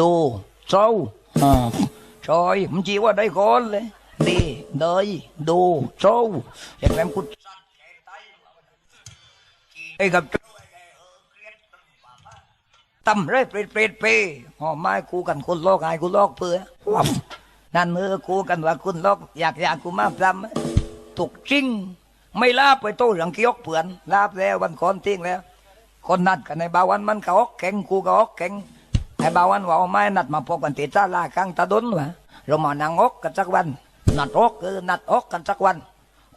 ดูเศร้าอ่าชอยมันจีว่าได้ก่อนเลยดีเดยดูเศร้าอย่างนั้นคุณไอ้กับตำไรเปรตเปรตเปหอไม้กูกันคนลอกไอ้กูลอกเพื่อวับนั่นเออกูกันว่าคุณลอกอยากอยากกูมาพรำถูกจริง ไม่ลาบไปโต้เรื่องเกี่ยวเปื่อนลาบแล้ววันก่อนทิ้งแล้ว คนนัดกันในบาวันมันก็ออกแข่งกูก็ออกแข่งไอ้บาวันว่าเอาไม้นัดมาพบกันติดซาลากลางตะดนวะเรามานั่งออกกันสักวัน นัดออกเออนัดออกกันสักวัน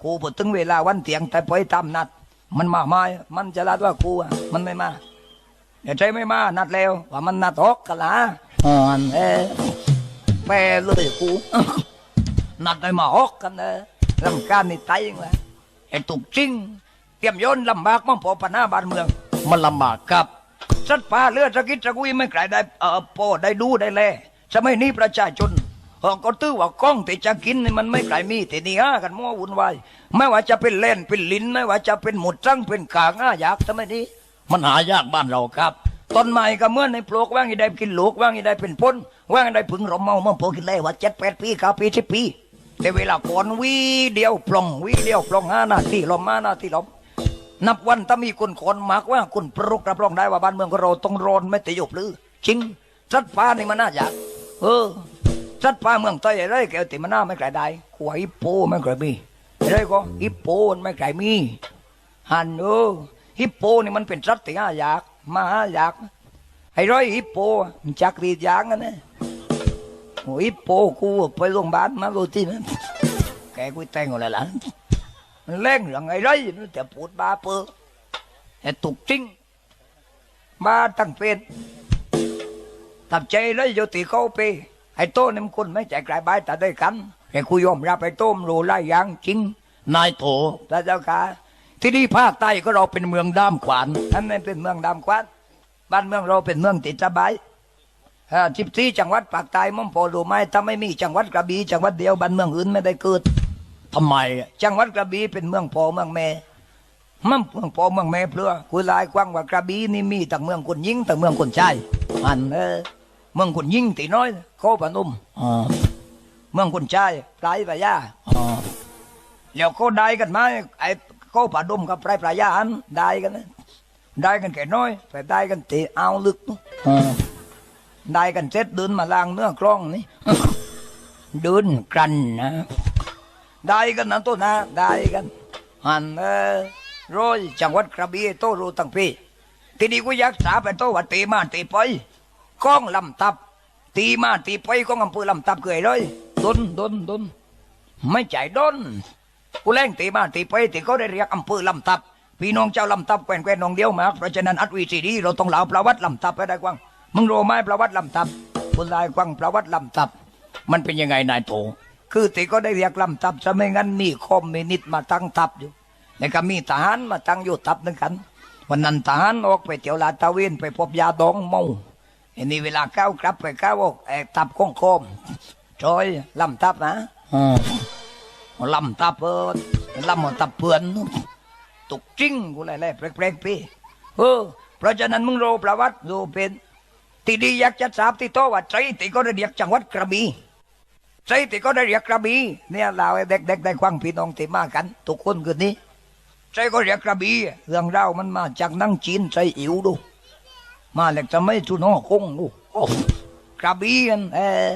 กูพอถึงเวลาวันเตียงแต่ปล่อยตามนัด มันมาไม่มันจะลาดว่ากูอะมันไม่มาเดี๋ยวใจไม่มานัดแล้วว่ามันนัดออกกันละอ่อนเออแปรเลยกูนัดได้มาออกกันเออลำการนี่ตายยังไงไอ้ตุกจริงเตรียมโยนลำบากมั่งพอปัญหาบ้านเมือง มันลำบากครับ สัตว์ป่าเลือดสะกิดสะกุยไม่ไกลได้เออโปได้ดูได้แลสมัยนี้ประชาชนเออก็ตื้อว่ากล้องที่จะกินนี่มันไม่ไกลมีแต่นี่ฮะกันมั่ววุ่นวายไม่ว่าจะเป็นเล่นเป็นลิ้นไม่ว่าจะเป็นหมุดจังเป็นกางอ้าอยากสมัยนี้ มันหายากบ้านเราครับต้นไม้ก็เมื่อในปลูกว่างอีได้กินลูกว่างอีได้เป็นพ้นว่างอีได้พึ่งราเมาเมื่อพอกินเลยว่าเจ็ดแปดปีเก้าปีสิบปีแต่เวลาก่อนวีเดียวปลองวีเดียวปลองห้านาทีลมห้านาทีลม นับวันถ้ามีคนคนมากว่าคนปรุกรับรองได้ว่าบ้านเมืองของเราต้องร้อนไม่ติยบหรือจริงสัตว์ป่านี่มันน่าอยากเออสัตว์ป่าเมืองใต้อะไรแกติมันน่าไม่ไกลได้ขวายโปไม่ไกลมีอะไรก็ฮิปโปนไม่ไกลมีฮันเออฮิปโปนี่มันเป็นสัตว์ที่ห้าอยากมาห้าอยากไอ้ร้อยฮิปโปมันจักรีดยางกันนะฮิปโปกูไปโรงพยาบาลมาโรที่นั้นแกกูแต่งอะไรล่ะ มันเล่งเรื่องไอ้ไรมันแต่พูดบาเปอแต่ตุกจริงบาตั้งเป็นทำใจไรโยติเขาไปไอ้โต้นี่มันคนไม่ใจกลายบายแต่ได้กันแต่กูยอมรับไอ้โต้มรู้ไรอย่างจริง นายโถพระเจ้าค่ะที่นี่ภาคใต้ก็เราเป็นเมืองด้ามขวานอันนั้นเป็นเมืองด้ามขวานบ้านเมืองเราเป็นเมืองติดสบายสิบสี่จังหวัดภาคใต้มั่งพอรู้ไหมถ้าไม่มีจังหวัดกระบี่จังหวัดเดียวบ้านเมืองอื่นไม่ได้เกิด ทำไมอะจังหวัดกระบี่เป็นเมืองพ่อเมืองแม่มันเมืองพ่อเมืองแม่เพื่อคุยลายกว้างว่ากระบี่นี่มีแต่เมืองคนยิงแต่เมืองคนชายอันเออเมืองคนยิงตีน้อยเขาปนุ่มอ๋อเมืองคนชายปลายปลายาอ๋อแล้วเขาได้กันไหมไอ้เขาปะดุมกับปลายปลายาอันได้กันนะได้กันแค่น้อยแต่ได้กันตีเอาลึกอ๋อได้กันเสร็จเดินมาล้างเนื้อกล้องนี่เดินกันนะ ได้กันนะตัวนะได้กันอันเออร้อยจังหวัดกระบี่โตรู้ตั้งปีทีนี้กูอยากสาไปโตว่าตีมาตีไปก้องลำตับ ตีมาตีไปก้องอำเภอลำตับเกยเลยดนดนดนไม่ใจดนกูแรงตีมาตีไปตีก็ได้เรียกอำเภอลำตับพี่น้องเจ้าลำตับแกวนแกวนน้องเดียวมากเพราะฉะนั้นอัดวีซีดีเราต้องเล่าประวัติลำตับไปได้กว้างมึงรู้ไหมประวัติลำตับคุณลายกว้างประวัติลำตับ มันเป็นยังไงนายโถ คือติก็ได้เรียกลำตับจะไม่งั้นมีคอมมินิสต์มาตั้งทับอยู่แล้วก็มีทหารมาตั้งอยู่ทับนึงกัน วันนั้นทหารออกไปเที่ยวลาดตระเวนไปพบยาดองเมาอันนี้เวลาก้าวกลับไปก้าวออกแอกทับของคมจอยลำทับนะอืมลำทับเออลำหมดทับเพื่อนตุกจริงกูเลยแหละแปลกๆพี่เออเพราะฉะนั้นมึงรู้ประวัติรู้เป็นที่ดีอยากจะทราบที่โตว่าใจติก็ได้เรียกจังหวัดกระบี่ ใจติก็ได้เรียกกระบี่เนี่ยเราเด็กๆได้ควังพี่น้องที่มากันทุกคนคืนนี้ใจก็เรียกกระบี่เรื่องเรามันมาจากนั่งจีนใจอิ๋วดู มาแล้วจะไม่ทุนหอคงดูกระบี่กันเออ